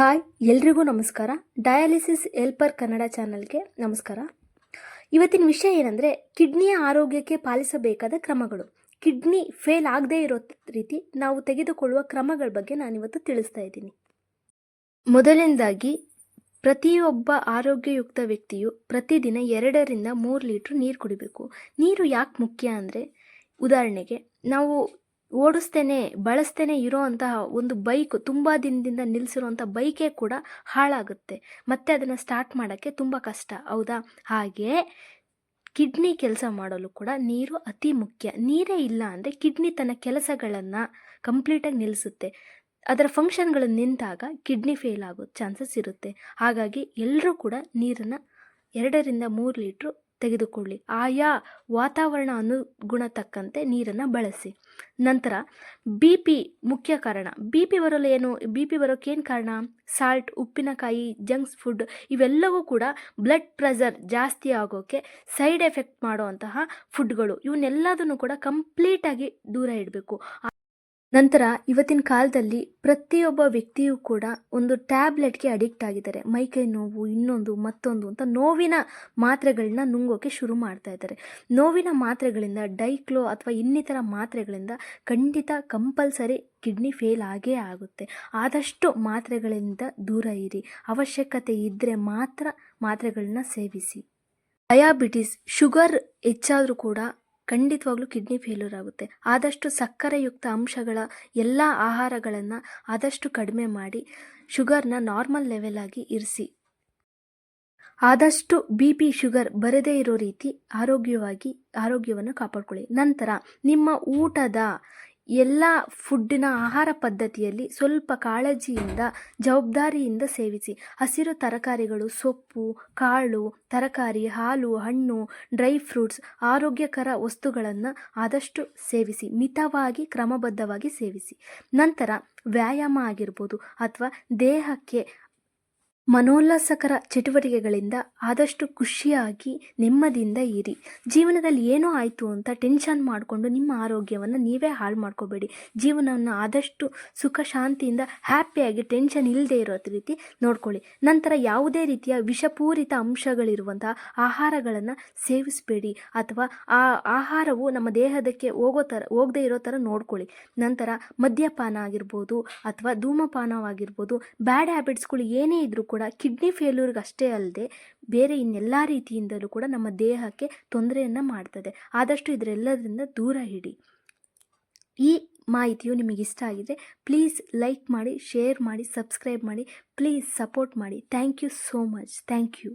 Hi, ಎಲ್ರಿಗೂ ನಮಸ್ಕಾರ. Dialysis helper Kannada ಚಾನಲ್ಗೆ ನಮಸ್ಕಾರ. ಇವತ್ತಿನ ವಿಷಯ ಏನಂದರೆ, ಕಿಡ್ನಿಯ ಆರೋಗ್ಯಕ್ಕೆ ಪಾಲಿಸಬೇಕಾದ ಕ್ರಮಗಳು. ಕಿಡ್ನಿ ಫೇಲ್ ಆಗದೇ ಇರೋ ರೀತಿ ನಾವು ತೆಗೆದುಕೊಳ್ಳುವ ಕ್ರಮಗಳ ಬಗ್ಗೆ ನಾನಿವತ್ತು ತಿಳಿಸ್ತಾ ಇದ್ದೀನಿ. ಮೊದಲನೇದಾಗಿ, ಪ್ರತಿಯೊಬ್ಬ ಆರೋಗ್ಯಯುಕ್ತ ವ್ಯಕ್ತಿಯು ಪ್ರತಿದಿನ ಎರಡರಿಂದ ಮೂರು ಲೀಟ್ರ್ ನೀರು ಕುಡಿಬೇಕು. ನೀರು ಯಾಕೆ ಮುಖ್ಯ ಅಂದರೆ, ಉದಾಹರಣೆಗೆ, ನಾವು ಓಡಿಸ್ತೇನೆ, ಬಳಸ್ತೇನೆ ಇರೋವಂತಹ ಒಂದು ಬೈಕ್ ತುಂಬ ದಿನದಿಂದ ನಿಲ್ಲಿಸಿರುವಂಥ ಬೈಕೇ ಕೂಡ ಹಾಳಾಗುತ್ತೆ. ಮತ್ತೆ ಅದನ್ನು ಸ್ಟಾರ್ಟ್ ಮಾಡೋಕ್ಕೆ ತುಂಬ ಕಷ್ಟ. ಹೌದಾ? ಹಾಗೆ ಕಿಡ್ನಿ ಕೆಲಸ ಮಾಡಲು ಕೂಡ ನೀರು ಅತಿ ಮುಖ್ಯ. ನೀರೇ ಇಲ್ಲ ಅಂದರೆ ಕಿಡ್ನಿ ತನ್ನ ಕೆಲಸಗಳನ್ನು ಕಂಪ್ಲೀಟಾಗಿ ನಿಲ್ಲಿಸುತ್ತೆ ಅದರ ಫಂಕ್ಷನ್ಗಳು ನಿಂತಾಗ ಕಿಡ್ನಿ ಫೇಲ್ ಆಗೋ ಚಾನ್ಸಸ್ ಇರುತ್ತೆ. ಹಾಗಾಗಿ ಎಲ್ಲರೂ ಕೂಡ ನೀರನ್ನು ಎರಡರಿಂದ ಮೂರು ಲೀಟ್ರು ತೆಗೆದುಕೊಳ್ಳಿ. ಆಯಾ ವಾತಾವರಣ ಅನುಗುಣ ತಕ್ಕಂತೆ ನೀರನ್ನು ಬಳಸಿ. ನಂತರ ಬಿ ಪಿ ಮುಖ್ಯ ಕಾರಣ. ಬಿ ಪಿ ಬರಲು ಏನು? ಬಿ ಪಿ ಬರೋಕ್ಕೇನು ಕಾರಣ? ಸಾಲ್ಟ್ ಉಪ್ಪಿನಕಾಯಿ ಜಂಕ್ಸ್ ಫುಡ್ ಇವೆಲ್ಲವೂ ಕೂಡ ಬ್ಲಡ್ ಪ್ರೆಷರ್ ಜಾಸ್ತಿ ಆಗೋಕ್ಕೆ ಸೈಡ್ ಎಫೆಕ್ಟ್ ಮಾಡುವಂತಹ ಫುಡ್ಗಳು ಇವನ್ನೆಲ್ಲದನ್ನು ಕೂಡ ಕಂಪ್ಲೀಟಾಗಿ ದೂರ ಇಡಬೇಕು. ನಂತರ ಇವತ್ತಿನ ಕಾಲದಲ್ಲಿ ಪ್ರತಿಯೊಬ್ಬ ವ್ಯಕ್ತಿಯೂ ಕೂಡ ಒಂದು ಟ್ಯಾಬ್ಲೆಟ್ಗೆ ಅಡಿಕ್ಟ್ ಆಗಿದ್ದಾರೆ. ಮೈಕೈ ನೋವು, ಇನ್ನೊಂದು, ಮತ್ತೊಂದು ಅಂತ ನೋವಿನ ಮಾತ್ರೆಗಳನ್ನ ನುಂಗೋಕೆ ಶುರು ಮಾಡ್ತಾ ಇದ್ದಾರೆ. ನೋವಿನ ಮಾತ್ರೆಗಳಿಂದ, ಡೈಕ್ಲೋ ಅಥವಾ ಇನ್ನಿತರ ಮಾತ್ರೆಗಳಿಂದ ಖಂಡಿತ ಕಂಪಲ್ಸರಿ ಕಿಡ್ನಿ ಫೇಲ್ ಆಗೇ ಆಗುತ್ತೆ. ಆದಷ್ಟು ಮಾತ್ರೆಗಳಿಂದ ದೂರ ಇರಿ. ಅವಶ್ಯಕತೆ ಇದ್ದರೆ ಮಾತ್ರ ಮಾತ್ರೆಗಳನ್ನ ಸೇವಿಸಿ. ಡಯಾಬಿಟಿಸ್, ಶುಗರ್ ಹೆಚ್ಚಾದರೂ ಕೂಡ ಖಂಡಿತವಾಗ್ಲೂ ಕಿಡ್ನಿ ಫೇಲ್ಯೂರ್ ಆಗುತ್ತೆ. ಆದಷ್ಟು ಸಕ್ಕರೆಯುಕ್ತ ಅಂಶಗಳ ಎಲ್ಲ ಆಹಾರಗಳನ್ನು ಆದಷ್ಟು ಕಡಿಮೆ ಮಾಡಿ ಶುಗರ್ನ ನಾರ್ಮಲ್ ಲೆವೆಲ್ ಆಗಿ ಇರಿಸಿ. ಆದಷ್ಟು ಬಿ ಪಿ ಶುಗರ್ ಬರದೇ ಇರೋ ರೀತಿ ಆರೋಗ್ಯವಾಗಿ, ಆರೋಗ್ಯವನ್ನು ಕಾಪಾಡ್ಕೊಳ್ಳಿ. ನಂತರ ನಿಮ್ಮ ಊಟದ ಎಲ್ಲ ಫುಡ್ಡಿನ ಆಹಾರ ಪದ್ಧತಿಯಲ್ಲಿ ಸ್ವಲ್ಪ ಕಾಳಜಿಯಿಂದ, ಜವಾಬ್ದಾರಿಯಿಂದ ಸೇವಿಸಿ. ಹಸಿರು ತರಕಾರಿಗಳು, ಸೊಪ್ಪು, ಕಾಳು, ತರಕಾರಿ, ಹಾಲು, ಹಣ್ಣು, ಡ್ರೈ ಫ್ರೂಟ್ಸ್, ಆರೋಗ್ಯಕರ ವಸ್ತುಗಳನ್ನು ಆದಷ್ಟು ಸೇವಿಸಿ. ಮಿತವಾಗಿ, ಕ್ರಮಬದ್ಧವಾಗಿ ಸೇವಿಸಿ. ನಂತರ ವ್ಯಾಯಾಮ ಆಗಿರ್ಬೋದು ಅಥವಾ ದೇಹಕ್ಕೆ ಮನೋಲ್ಲಾಸಕರ ಚಟುವಟಿಕೆಗಳಿಂದ ಆದಷ್ಟು ಖುಷಿಯಾಗಿ, ನೆಮ್ಮದಿಯಿಂದ ಇರಿ. ಜೀವನದಲ್ಲಿ ಏನೋ ಆಯಿತು ಅಂತ ಟೆನ್ಷನ್ ಮಾಡಿಕೊಂಡು ನಿಮ್ಮ ಆರೋಗ್ಯವನ್ನು ನೀವೇ ಹಾಳು ಮಾಡ್ಕೋಬೇಡಿ. ಜೀವನವನ್ನು ಆದಷ್ಟು ಸುಖ, ಶಾಂತಿಯಿಂದ, ಹ್ಯಾಪಿಯಾಗಿ, ಟೆನ್ಷನ್ ಇಲ್ಲದೆ ಇರೋ ರೀತಿ ನೋಡ್ಕೊಳ್ಳಿ. ನಂತರ ಯಾವುದೇ ರೀತಿಯ ವಿಷಪೂರಿತ ಅಂಶಗಳಿರುವಂತಹ ಆಹಾರಗಳನ್ನು ಸೇವಿಸಬೇಡಿ ಅಥವಾ ಆ ಆಹಾರವು ನಮ್ಮ ದೇಹದಕ್ಕೆ ಹೋಗೋ ಥರ ಹೋಗದೇ ಇರೋ ಥರ ನೋಡ್ಕೊಳ್ಳಿ. ನಂತರ ಮದ್ಯಪಾನ ಆಗಿರ್ಬೋದು ಅಥವಾ ಧೂಮಪಾನವಾಗಿರ್ಬೋದು, ಬ್ಯಾಡ್ ಹ್ಯಾಬಿಟ್ಸ್ಗಳು ಏನೇ ಇದ್ರೂ ಕೂಡ ಕಿಡ್ನಿ ಫೇಲ್ಯೂರ್ಗಷ್ಟೇ ಅಲ್ಲದೆ ಬೇರೆ ಇನ್ನೆಲ್ಲ ರೀತಿಯಿಂದಲೂ ಕೂಡ ನಮ್ಮ ದೇಹಕ್ಕೆ ತೊಂದರೆಯನ್ನು ಮಾಡ್ತದೆ. ಆದಷ್ಟು ಇದರೆಲ್ಲದರಿಂದ ದೂರ ಇಡಿ. ಈ ಮಾಹಿತಿಯು ನಿಮಗೆ ಇಷ್ಟ ಆಗಿದೆ ಪ್ಲೀಸ್ ಲೈಕ್ ಮಾಡಿ ಶೇರ್ ಮಾಡಿ ಸಬ್ಸ್ಕ್ರೈಬ್ ಮಾಡಿ ಪ್ಲೀಸ್ ಸಪೋರ್ಟ್ ಮಾಡಿ. Thank you so much thank you